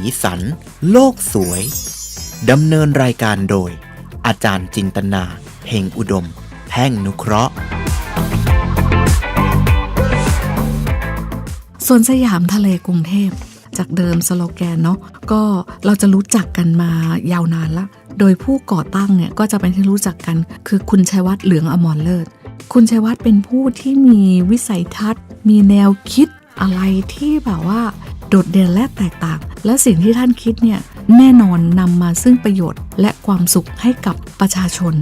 สีสัน โลกสวย ดำเนินรายการโดย อาจารย์จินตนาเพ่งอุดม แพ่งนุเคราะห์สวนสยามทะเลกรุงเทพ จากเดิมสโลแกนเนาะก็เราจะรู้จักกันมายาวนานละ โดยผู้ก่อตั้งเนี่ยก็จะเป็นที่รู้จักกัน คือคุณชัยวัฒน์เหลืองอมรเลิศคุณชัยวัฒน์เป็นผู้ที่มีวิสัยทัศน์ มีแนวคิดอะไรที่แบบว่า โดดเด่นและแตกต่าง และสิ่งที่ท่านคิดเนี่ยแน่นอนนำมาซึ่งประโยชน์ และความสุขให้กับประชาชน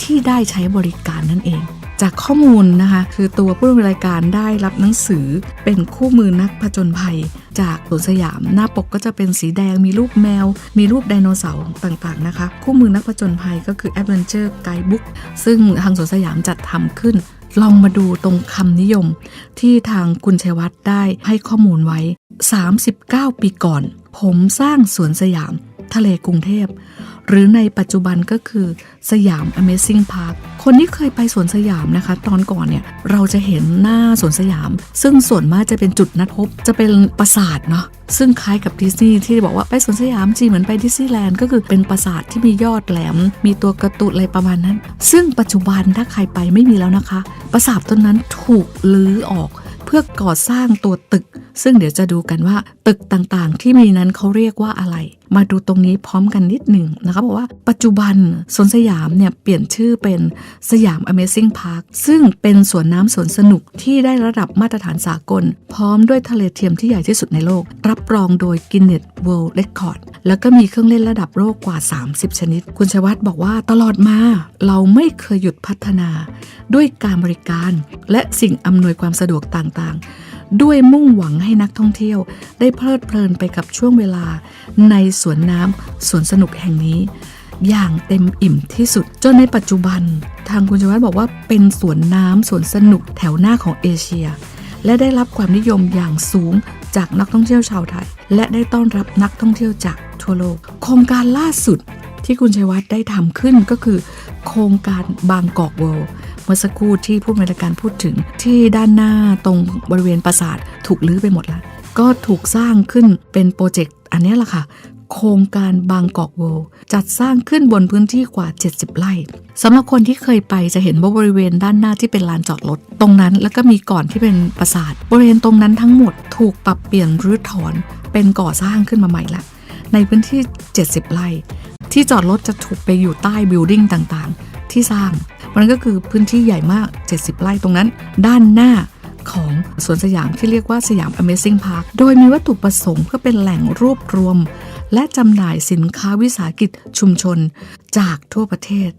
ที่ได้ใช้บริการนั่นเอง จากข้อมูลนะคะคือตัวผู้ดำเนินรายการได้รับหนังสือเป็นคู่มือนักผจญภัย จากสวนสยามหน้าปกก็จะเป็นสีแดงมีรูปแมว มีรูปไดโนเสาร์ต่างๆนะคะ คู่มือนักผจญภัยก็คือ Adventure Guidebook ซึ่งทางสวนสยามจัดทำขึ้นลองมาดูตรงคำนิยมที่ทางคุณชัยวัฒน์ได้ให้ข้อมูลไว้ 39 ปีก่อน ผมสร้างสวนสยามทะเลกรุงเทพ หรือในปัจจุบันก็คือสยาม Amazing Park คนที่เคยไปสวนสยามนะคะ ตอนก่อนเนี่ยเราจะเห็นหน้าสวนสยาม ซึ่งส่วนมากจะเป็นจุดนัดพบ จะเป็นปราสาทเนาะซึ่งคล้ายกับดิสนีย์ที่บอกว่าไปสวนสยามจีเหมือนไปดิสนีย์แลนด์ก็คือเป็นปราสาทที่มียอดแหลม มีตัวกระตุนอะไรประมาณนั้น ซึ่งปัจจุบันถ้าใครไปไม่มีแล้วนะคะ ปราสาทต้นนั้นถูกลื้อออก เพื่อก่อสร้างตัวตึก ซึ่งเดี๋ยวจะดูกันว่าตึกต่างๆ ที่มีนั้นเขาเรียกว่าอะไร มาดูตรงนี้พร้อมกันนิดหนึ่งนะคะบอกว่าปัจจุบันสวนสยามเนี่ยเปลี่ยนชื่อเป็นสยาม Amazing Park ซึ่งเป็นสวนน้ำสวนสนุกที่ได้ระดับมาตรฐานสากล พร้อมด้วยทะเลเทียมที่ใหญ่ที่สุดในโลก รับรองโดย Guinness World Record แล้วก็มีเครื่องเล่นระดับโลกกว่า 30 ชนิด คุณชวัฒน์บอกว่าตลอดมา เราไม่เคยหยุดพัฒนา ด้วยการบริการและสิ่งอำนวยความสะดวกต่างๆ ด้วยมุ่งหวังให้นักท่องเที่ยว ได้เพลิดเพลินไปกับช่วงเวลา ในสวนน้ำสวนสนุกแห่งนี้ อย่างเต็มอิ่มที่สุด จนในปัจจุบัน ทางคุณชวัฒน์บอกว่าเป็นสวนน้ำสวนสนุกแถวหน้าของเอเชีย และได้รับความนิยมอย่างสูงจากนักท่องเที่ยวชาวไทย และได้ต้อนรับนักท่องเที่ยวจาก ทั่วโลก โครงการล่าสุดที่คุณชัยวัฒน์ได้ทำขึ้นก็คือ โครงการบางกอกเวิลด์เมื่อสักครู่ที่ผู้บริการพูดถึงที่ด้านหน้าตรงบริเวณปราสาทถูกลื้อไปหมดแล้ว ก็ถูกสร้างขึ้นเป็นโปรเจกต์อันนี้แหละค่ะโครงการบางกอกเวิลด์จัดสร้างขึ้นบนพื้นที่กว่า 70 ไร่สำหรับคนที่เคยไปจะเห็นว่าบริเวณด้านหน้าที่เป็นลานจอดรถตรงนั้น แล้วก็มีก่อนที่เป็นปราสาท บริเวณตรงนั้นทั้งหมดถูกปรับเปลี่ยนรื้อถอนเป็นก่อสร้างขึ้นมาใหม่ละ ในพื้นที่ 70 ไร่ ที่จอดรถจะถูกไปอยู่ใต้บิลดิ่งต่างๆ ที่สร้าง มันก็คือพื้นที่ใหญ่มาก 70 ไร่ตรงนั้น ด้านหน้า ของสวนสยามที่เรียกว่าสยาม Amazing Park โดยมีวัตถุประสงค์เพื่อเป็นแหล่งรวบรวม และจำหน่ายสินค้าวิสาหกิจชุมชนจากทั่วประเทศ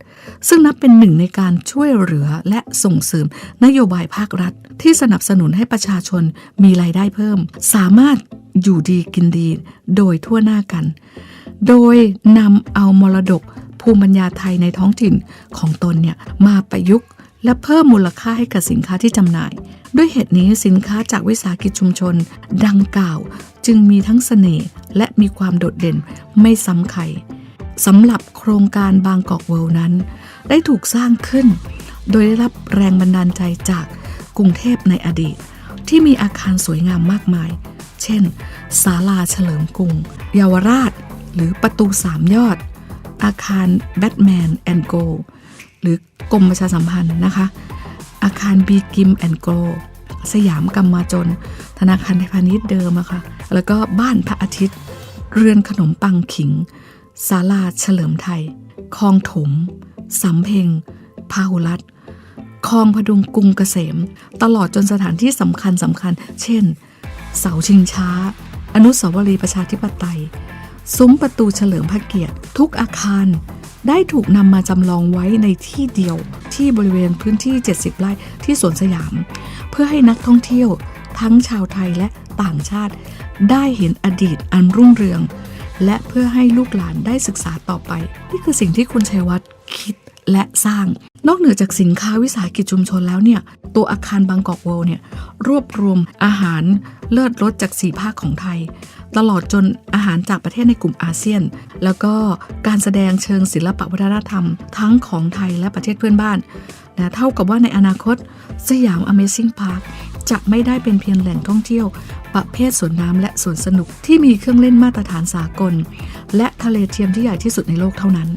ซึ่งนับเป็นหนึ่งในการช่วยเหลือและส่งเสริมนโยบายภาครัฐ ที่สนับสนุนให้ประชาชนมีรายได้เพิ่ม สามารถอยู่ดีกินดี โดยทั่วหน้ากัน โดยนำเอามรดกภูมิปัญญาไทยในท้องถิ่นของตนเนี่ยมาประยุกต์และเพิ่มมูลค่าให้กับสินค้าที่จำหน่าย ด้วยเหตุนี้สินค้าจากวิสาหกิจชุมชน ดังกล่าวจึงมีทั้งเสน่ห์และมีความโดดเด่นไม่ซ้ำใครสำหรับโครงการบางกอกเวิลด์นั้น ได้ถูกสร้างขึ้น โดยได้รับแรงบันดาลใจจากกรุงเทพในอดีต ที่มีอาคารสวยงามมากมาย เช่น ศาลาเฉลิมกรุง เยาวราช หรือประตูสามยอด อาคารแบทแมนแอนโกหรือกรมประชาสัมพันธ์นะคะ อาคารบีกิมแอนโกสยามกรรมาจน ธนาคารไทยพาณิชย์เดิมอะค่ะ แล้วก็บ้านพระอาทิตย์ เรือนขนมปังขิงศาลาเฉลิมไทย คลองถม สำเพ็งพาหุรัตคลองพดุงกรุงเกษม ตลอดจนสถานที่สำคัญสำคัญ เช่น เสาชิงช้า อนุสาวรีย์ประชาธิปไตย ซุ้มประตูเฉลิมพระเกียรติ ทุกอาคาร ได้ถูกนำมาจำลองไว้ในที่เดียวที่บริเวณพื้นที่ 70 ไร่ที่สวนสยาม เพื่อให้นักท่องเที่ยวทั้งชาวไทยและต่างชาติ ได้เห็นอดีตอันรุ่งเรือง และเพื่อให้ลูกหลานได้ศึกษาต่อไป นี่คือสิ่งที่คุณชัยวัฒน์คิด และสร้าง นอกเหนือจากสินค้าวิสาหกิจชุมชนแล้วเนี่ย ตัวอาคารบางกอกเวิลด์เนี่ยรวบรวมอาหารเลิศรสจากสีภาคของไทย ตลอดจนอาหารจากประเทศในกลุ่มอาเซียน แล้วก็การแสดงเชิงศิลปวัฒนธรรม ทั้งของไทยและประเทศเพื่อนบ้านนะเท่ากับว่าในอนาคตสยาม Amazing Park จะไม่ได้เป็นเพียงแหล่งท่องเที่ยว ประเภทสวนน้ำและสวนสนุกที่มีเครื่องเล่นมาตรฐานสากล และทะเลเทียมที่ใหญ่ที่สุดในโลกเท่านั้น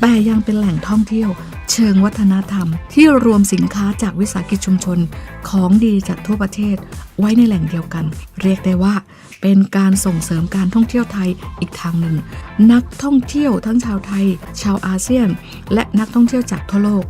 แต่ยังเป็นแหล่งท่องเที่ยว เชิงวัฒนธรรม ที่รวมสินค้าจากวิสาหกิจชุมชน ของดีจากทั่วประเทศ ไว้ในแหล่งเดียวกัน เรียกได้ว่า เป็นการส่งเสริมการท่องเที่ยวไทยอีกทางหนึ่ง นักท่องเที่ยวทั้งชาวไทย ชาวอาเซียน และนักท่องเที่ยวจากทั่วโลก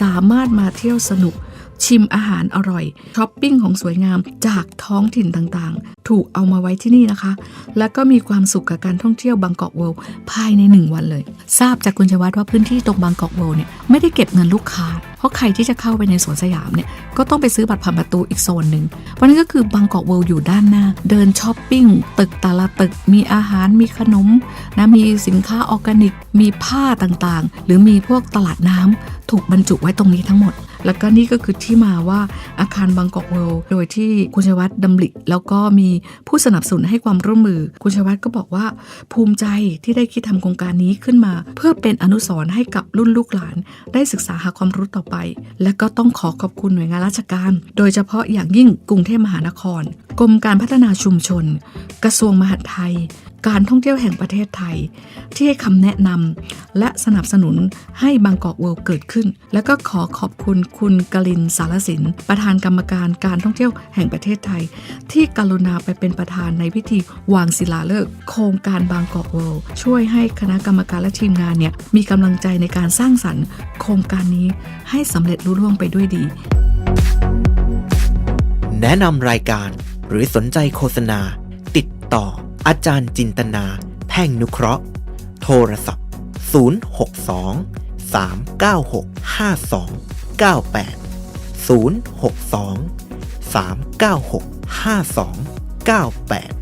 สามารถมาเที่ยวสนุก ชิมอาหารอร่อยช้อปปิ้งของสวยงามจากท้องถิ่นต่างๆ ถูกเอามาไว้ที่นี่นะคะ และก็มีความสุขกับการท่องเที่ยวบางกอกเวิลด์ภายใน 1 วันเลย ทราบจากคุณชวัฒน์ว่าพื้นที่ตรงบางกอกเวิลด์เนี่ยไม่ได้เก็บเงินลูกค้า เพราะใครที่จะเข้าไปในสวนสยามเนี่ยก็ต้องไปซื้อบัตรผ่านประตูอีกโซนหนึ่งวันนั้นก็คือบางกอกเวิลด์อยู่ด้านหน้า เดินช้อปปิ้งตึกแต่ละตึกมีอาหารมีขนมนะมีสินค้าออร์แกนิกมีผ้าต่างๆ หรือมีพวกตลาดน้ำถูกบรรจุไว้ตรงนี้ทั้งหมด แล้วก็นี่ก็คือที่มาว่าอาคารบางกอกเวิลด์โดยที่คุณชวัฒน์ดำริแล้วก็มีผู้สนับสนุนให้ความร่วมมือ คุณชวัฒน์ก็บอกว่า ภูมิใจที่ได้คิดทำโครงการนี้ขึ้นมา เพื่อเป็นอนุสรณ์ให้กับรุ่นลูกหลาน ได้ศึกษาหาความรู้ต่อไป และก็ต้องขอขอบคุณหน่วยงานราชการ โดยเฉพาะอย่างยิ่งกรุงเทพมหานคร กรมการพัฒนาชุมชน กระทรวงมหาดไทย การท่องเที่ยวแห่งประเทศไทย ที่ให้คำแนะนำและสนับสนุนให้บางกอกเวิลด์เกิดขึ้น แล้วก็ขอขอบคุณคุณกลินสารสิน ประธานกรรมการการท่องเที่ยวแห่งประเทศไทย ที่กรุณาไปเป็นประธานในพิธีวางศิลาฤกษ์โครงการบางกอกเวิลด์ช่วยให้คณะกรรมการและทีมงานเนี่ยมีกำลังใจในการสร้างสรรค์ โครงการนี้ให้สำเร็จลุล่วงไปด้วยดี แนะนำรายการหรือสนใจโฆษณา ติดต่อ อาจารย์จินตนา แพ่งนุเคราะห์ โทรศัพท์ 062 396 5298 062 396 5298